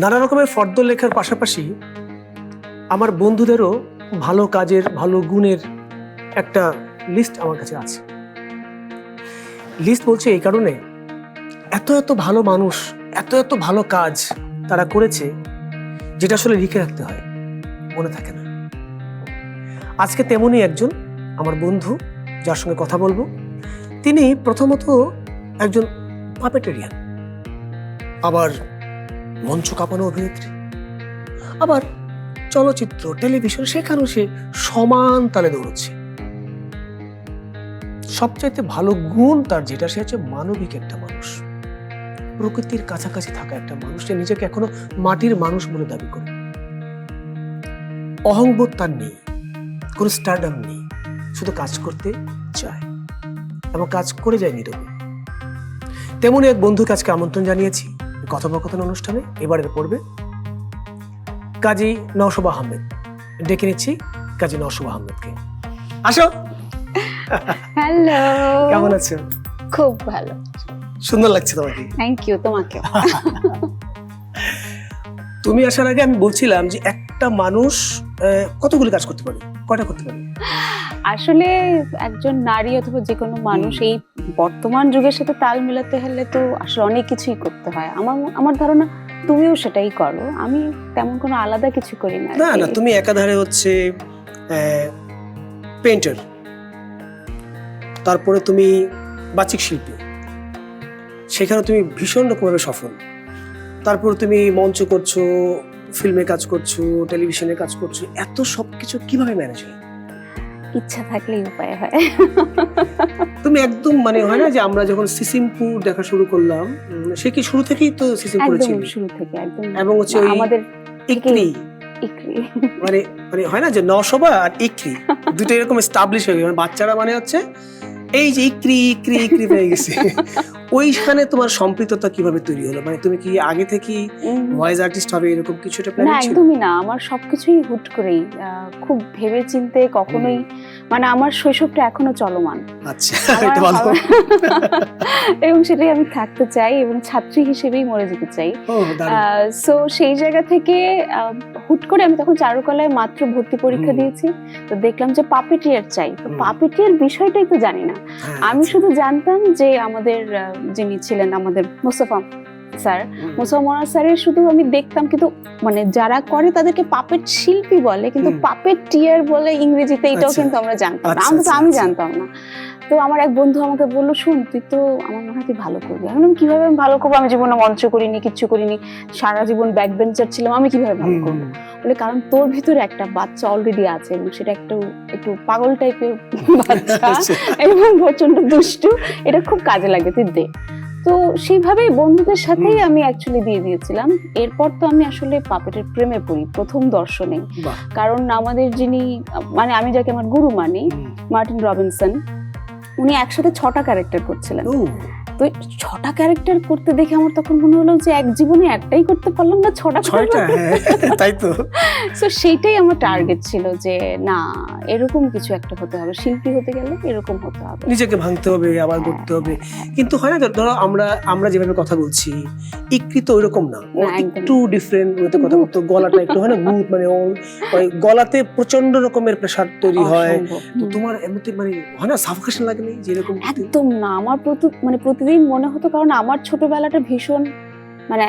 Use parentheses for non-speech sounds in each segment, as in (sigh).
নানা রকমের ফর্দ লেখার পাশাপাশি আমার বন্ধুদেরও ভালো কাজের, ভালো গুণের একটা লিস্ট আমার কাছে আছে। লিস্ট বলছে এই কারণে এত এত ভালো মানুষ, এত এত ভালো কাজ তারা করেছে যেটা আসলে লিখে রাখতে হয়, মনে থাকে না। আজকে তেমনই একজন আমার বন্ধু, যার সঙ্গে কথা বলব। তিনি প্রথমত একজন পাপেটেরিয়ান আবার মঞ্চ কাঁপানো অভিনেত্রী। আবার চলচ্চিত্র, টেলিভিশন, সেখানেও সে সমান তালে দৌড়চ্ছে। সবচাইতে ভালো গুণ তার, যেটা সে হচ্ছে মানবিক একটা মানুষ। প্রকৃতির কাছাকাছি থাকা একটা মানুষ, সে নিজেকে এখনও মাটির মানুষ বলে দাবি করে। অহংবোধ তার নেই, কোনো স্টারডাম নেই, শুধু কাজ করতে চায় এবং কাজ করে যায় নীরবে। তেমনই এক বন্ধুকে আজকে আমন্ত্রণ জানিয়েছি। কথোপকথন অনুষ্ঠানে এবারের পড়বে কাজী নওশব আহমেদ। ডেকে নিচ্ছি কাজী নওশব আহমেদকে। আসো। হ্যালো কেমন আছো? খুব ভালো। সুন্দর লাগছে তোমাকে। থ্যাংক ইউ তোমাকে তুমি আসার আগে আমি বলছিলাম যে একটা মানুষ আহ, কতগুলো কাজ করতে পারে? কয়টা করতে পারে? আসলে একজন নারী অথবা যে কোনো মানুষ এই বর্তমান যুগের সাথে তাল মেলাতে হলে তো আসলে অনেক কিছুই করতে হয়। আমার আমার ধারণা তুমিও সেটাই করো। আমি তেমন কোনো আলাদা কিছু করি না না না তুমি একাধারে হচ্ছে পেন্টার তারপরে তুমি বাচিক শিল্পী। সেখানে তুমি ভীষণ রকমভাবে সফল। তারপর তুমি মঞ্চ করছ ফিল্মে কাজ করছ টেলিভিশনে কাজ করছ এত সব কিছু কীভাবে ম্যানেজ হয়? ইচ্ছা থাকলেই উপায় হয়। তুমি একদম মানে হয় না যে আমরা যখন সিসিমপুর দেখা শুরু করলাম সে কি শুরু থেকেই তো সিসিমপুরে একদম ছিল? শুরু থেকে একদম। এবং হচ্ছে ওই আমাদের ইকরি। মানে মানে হয় না যে নসবা আর ইকরি দুটো এরকম স্টাবলিশ হয়ে গেছে। মানে বাচ্চারা মানে হচ্ছে এই যে ইকরি ইকরি ইকরি হয়ে গেছে। ওইখানে তোমার সম্পৃক্ততা কীভাবে তৈরি হলো? মানে তুমি কি আগে থেকে ভয়েস আর্টিস্ট হবে এরকম কিছু একটা প্ল্যান ছিল একদমই না। আমার সবকিছুই হুট করেই খুব ভেবে চিনতে কখনোই মানে আমার শৈশবটা এখনও চলমান। আচ্ছা এটা ভালো। এবং সেটাই আমি থাকতে চাই এবং ছাত্রী হিসেবেই মরে যেতে চাই। সো সেই জায়গা থেকে হুট করে আমি তখন চারুকলায় মাত্র ভর্তি পরীক্ষা দিয়েছি। তো দেখলাম যে পাপেটিয়ার চাই। তো। পাপেটিয়ার বিষয়টাই তো জানি না। হ্যাঁ, আমি আচ্ছা। শুধু জানতাম যে আমাদের যিনি ছিলেন আমাদের মুসাফা স্যার মুসাফা মোরা স্যারের শুধু আমি দেখতাম কিন্তু মানে যারা করে তাদেরকে পাপেট শিল্পী বলে কিন্তু পাপের পাপেট টিয়ার বলে ইংরেজিতে এটাও আচ্ছা। কিন্তু আমরা জানতাম না। আচ্ছা, আমি তো আচ্ছা, আমি। জানতাম না তো আমার এক বন্ধু আমাকে বলল শুন তুই তো আমার মনে হয় তুই ভালো করবি। আমি বললাম, কীভাবে আমি ভালো করব? আমি জীবনে মঞ্চ করিনি কিচ্ছু করিনি। সারা জীবন ব্যাক বেঞ্চার ছিলাম আমি কীভাবে ভালো করব? বলে কারণ তোর ভিতরে একটা বাচ্চা অলরেডি আছে এবং সেটা একটু একটু পাগল টাইপের বাচ্চা (laughs) আচ্ছা। এবং প্রচণ্ড দুষ্টু। এটা খুব কাজে লাগবে তুই দে। তো সেইভাবেই বন্ধুদের সাথেই আমি অ্যাকচুয়ালি দিয়ে দিয়েছিলাম। এরপর তো আমি আসলে পাপেটের প্রেমে পড়ি প্রথম দর্শনে কারণ আমাদের যিনি মানে আমি যাকে আমার গুরু মানি মার্টিন রবিনসন উনি একসাথে ছটা ক্যারেক্টার করছিলেন। তো ছটা ক্যারেক্টার করতে দেখে আমার তখন মনে হলো যে এক জীবনে একটাই করতে পারলাম না ছটা ছয়টা? হ্যাঁ তাই তো। তো সেইটাই আমার টার্গেট ছিল যে না এরকম কিছু একটা হতে হবে। শিল্পী হতে গেলে এরকম হতে হবে। নিজেকে ভাঙতে হবে আবার করতে হবে। কিন্তু হয় না ধরো আমরা আমরা যেভাবে কথা বলছি ইকৃত ওইরকম না। না, একটু ডিফারেন্ট ওয়েতে কথা বলতো গলাটা একটু হয় না ভূত মানে ওই গলাতে প্রচণ্ড রকমের প্রেসার তৈরি হয়। তো তোমার এমনিতে মানে হয় না সাফোকেশন লাগে না যেরকম একদম না। আমার প্রতি মানে প্রতিদিন মনে হতো কারণ আমার ছোটবেলাটা ভীষণ মানে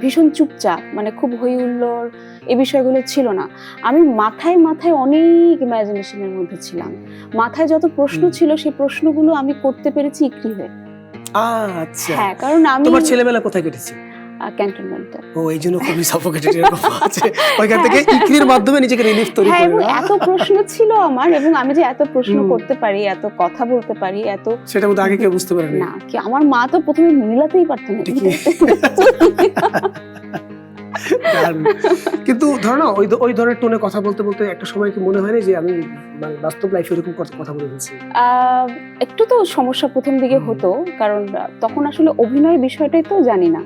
ভীষণ চুপচাপ মানে খুব হই হুল্লোড় এই বিষয়গুলো ছিল না। আমি মাথায় মাথায় অনেক ইমাজিনেশনের মধ্যে ছিলাম। মাথায় যত প্রশ্ন ছিল সেই প্রশ্নগুলো আমি করতে পেরেছি ইকরি হয়ে। আচ্ছা। হ্যাঁ কারণ আমি তোমার ছেলেবেলা কোথায় কেটেছে? ক্যান্টনমেন্টে ও এই জন্য খুবই সাফোকেটেড এরকম আছে। ওইখান থেকে ইকরির মাধ্যমে নিজেকে রিলিফ তৈরি হ্যাঁ করে না? এত প্রশ্ন ছিল আমার এবং আমি যে এত প্রশ্ন করতে পারি এত কথা বলতে পারি এত সেটা বোধহয় আগে কেউ বুঝতে পারেনি। না কি আমার মা তো প্রথমে মিলাতেই পারতো না। কিন্তু ধরো না ওই ওই ধরনের টোনে কথা বলতে বলতে একটা সময় কি মনে হয় না যে আমি মানে বাস্তব লাইফে এরকম কথা বলে ফেলছি? একটু তো সমস্যা প্রথম দিকে হতো কারণ তখন আসলে অভিনয় বিষয়টাই তো জানি না।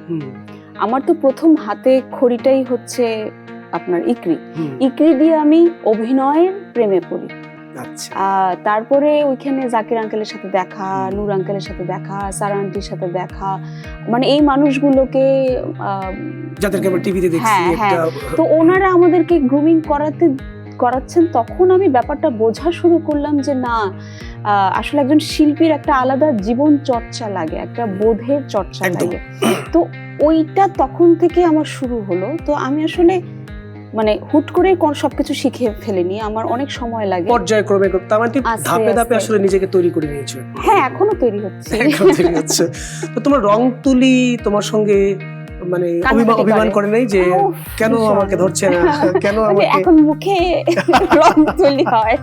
আমার তো প্রথম হাতে খড়িটাই হচ্ছে আপনার ইকরি। ইকরি দিয়ে আমি অভিনয়ের প্রেমে পড়ি। আচ্ছা। তারপরে ওইখানে জাকির আঙ্কেলের সাথে দেখা নূর আঙ্কেলের সাথে দেখা সারা আন্টির সাথে দেখা। মানে এই মানুষগুলোকে যাদেরকে আমরা টিভিতে দেখছি হ্যাঁ, একটা তো ওনারা আমাদেরকে গ্রুমিং করাতে করাচ্ছেন তখন আমি ব্যাপারটা বোঝা শুরু করলাম যে না আসলে একজন শিল্পীর একটা আলাদা জীবন চর্চা লাগে একটা বোধের চর্চা। লাগে। তো ওইটা তখন থেকে আমার শুরু হলো। তো আমি আসলে মানে হুট করে কোন সবকিছু শিখে ফেলিনি। আমার অনেক সময় লাগে। পর্যায়ক্রমে তার মানে ধাপে ধাপে আসলে নিজেকে তৈরি করে নিয়েছো। হ্যাঁ এখনও তৈরি হচ্ছে। (laughs) তৈরি হচ্ছে। তো তোমার রং তুলি তোমার সঙ্গে মানে অভিমান অভিমান করে। নাই যে কেন। আমাকে ধরছে না? কেন (laughs) আমাকে এখন মুখে (laughs) রং তুলি হয়।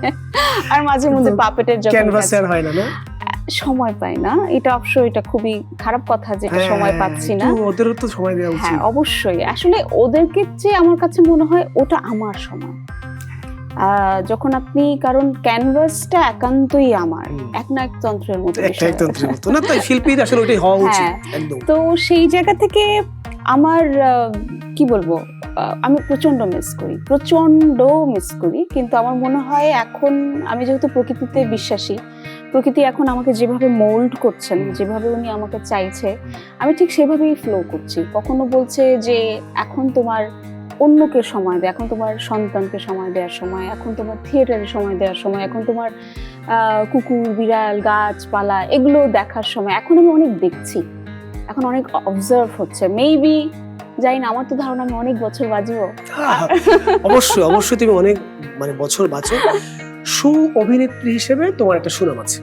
আর মাঝে মধ্যে পাপেটের যখন ক্যানভাসে আর হয় না না? সময় পাই না। এটা অবশ্য এটা খুবই খারাপ কথা যেটা সময় হ্যাঁ, পাচ্ছি না। ওদেরও তো সময় দেওয়া উচিত। হ্যাঁ অবশ্যই। আসলে ওদেরকে চেয়ে আমার কাছে মনে হয় ওটা আমার সময়। যখন আপনি কারণ ক্যানভাসটা একান্তই আমার। এক না এক তন্ত্রের মতো না তাই শিল্পীর আসলে ওটাই হওয়া উচিত হ্যাঁ। একদম। তো সেই জায়গা থেকে আমার কি বলব? আমি প্রচণ্ড মিস করি। প্রচণ্ড মিস করি। কিন্তু আমার মনে হয় এখন আমি যেহেতু প্রকৃতিতে বিশ্বাসী প্রকৃতি এখন আমাকে যেভাবে মোল্ড করছেন যেভাবে উনি আমাকে চাইছে আমি ঠিক সেভাবেই ফ্লো করছি। কখনো বলছে যে এখন তোমার অন্যকে সময় দেয় এখন তোমার সন্তানকে সময় দেওয়ার সময় এখন তোমার থিয়েটারে সময় দেওয়ার সময় এখন তোমার কুকুর বিড়াল গাছপালা এগুলো দেখার সময় এখন আমি অনেক দেখছি। এখন অনেক অবজার্ভ হচ্ছে। মেবি জানি না আমার তো ধারণা আমি অনেক বছর বাঁচবো। অবশ্যই অবশ্যই তুমি অনেক মানে বছর বাঁচো। সু অভিনেত্রী হিসেবে তোমার একটা সুনাম আছে।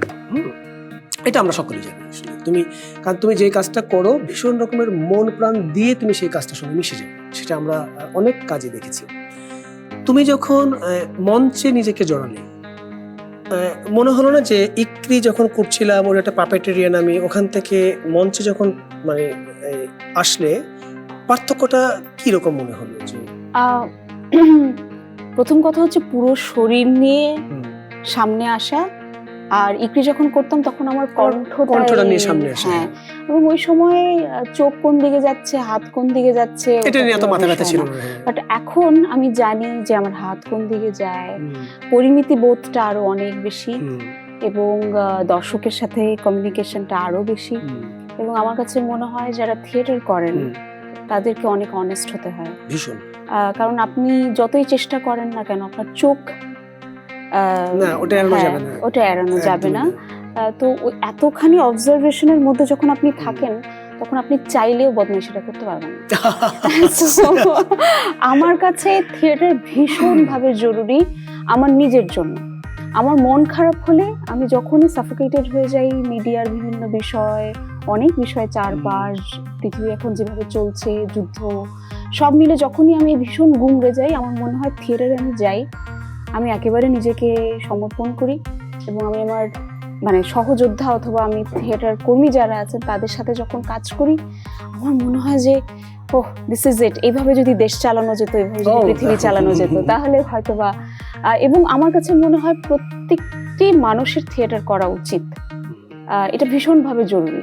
এটা আমরা সকলেই জানি আসলে। তুমি কারণ তুমি যে কাজটা করো ভীষণ রকমের মন প্রাণ দিয়ে তুমি সেই কাজটার সঙ্গে মিশে যাও সেটা আমরা অনেক কাজে দেখেছি। তুমি যখন মঞ্চে নিজেকে জড়ালে মনে হলো না যে ইক্রি যখন করছিলাম ওর একটা পাপেটেরিয়ান আমি ওখান থেকে মঞ্চে যখন মানে আসলে পার্থক্যটা কীরকম মনে হলো যে? (clears throat) প্রথম কথা হচ্ছে পুরো শরীর নিয়ে সামনে আসা। আর ইকরি যখন করতাম তখন আমার কণ্ঠটা নিয়ে সামনে আসে। হ্যাঁ এবং ওই সময় চোখ কোন দিকে যাচ্ছে হাত কোন দিকে যাচ্ছে এটা নিয়ে এত মাথা ব্যথা ছিল না। হ্যাঁ। বাট এখন আমি জানি যে আমার হাত কোন দিকে যায়। পরিমিতি বোধটা আরও অনেক বেশি। এবং দর্শকের সাথে কমিউনিকেশনটা আরও বেশি। এবং আমার কাছে মনে হয় যারা থিয়েটার করেন তাদেরকে অনেক অনেস্ট হতে হয়। ভীষণ। আহ, কারণ আপনি যতই চেষ্টা করেন না কেন আপনার চোখ না, ওটা এড়ানো হ্যাঁ, যাবে না। ওটা এড়ানো যাবে না। তো এতখানি অবজারভেশনের মধ্যে যখন আপনি থাকেন তখন আপনি চাইলেও বদমাইশিটা করতে পারবেন (laughs) আমার কাছে থিয়েটার ভীষণভাবে জরুরি আমার নিজের জন্য। আমার মন খারাপ হলে আমি যখনই সাফোকেটেড হয়ে যাই মিডিয়ার বিভিন্ন বিষয় অনেক বিষয় চারপাশ পৃথিবী এখন যেভাবে চলছে যুদ্ধ সব মিলে যখনই আমি ভীষণ গুমড়ে যাই আমার মনে হয় থিয়েটারে আমি যাই। আমি একেবারে নিজেকে সমর্পণ করি এবং আমি আমার মানে সহযোদ্ধা অথবা আমি থিয়েটার কর্মী যারা আছেন তাদের সাথে যখন কাজ করি আমার মনে হয় যে ওহ দিস ইজ ইট এইভাবে যদি দেশ চালানো যেত এইভাবে যদি. পৃথিবী (laughs) চালানো যেত তাহলে হয়তোবা আহ, এবং আমার কাছে মনে হয় প্রত্যেকটি মানুষের থিয়েটার করা উচিত আহ, এটা ভীষণভাবে জরুরি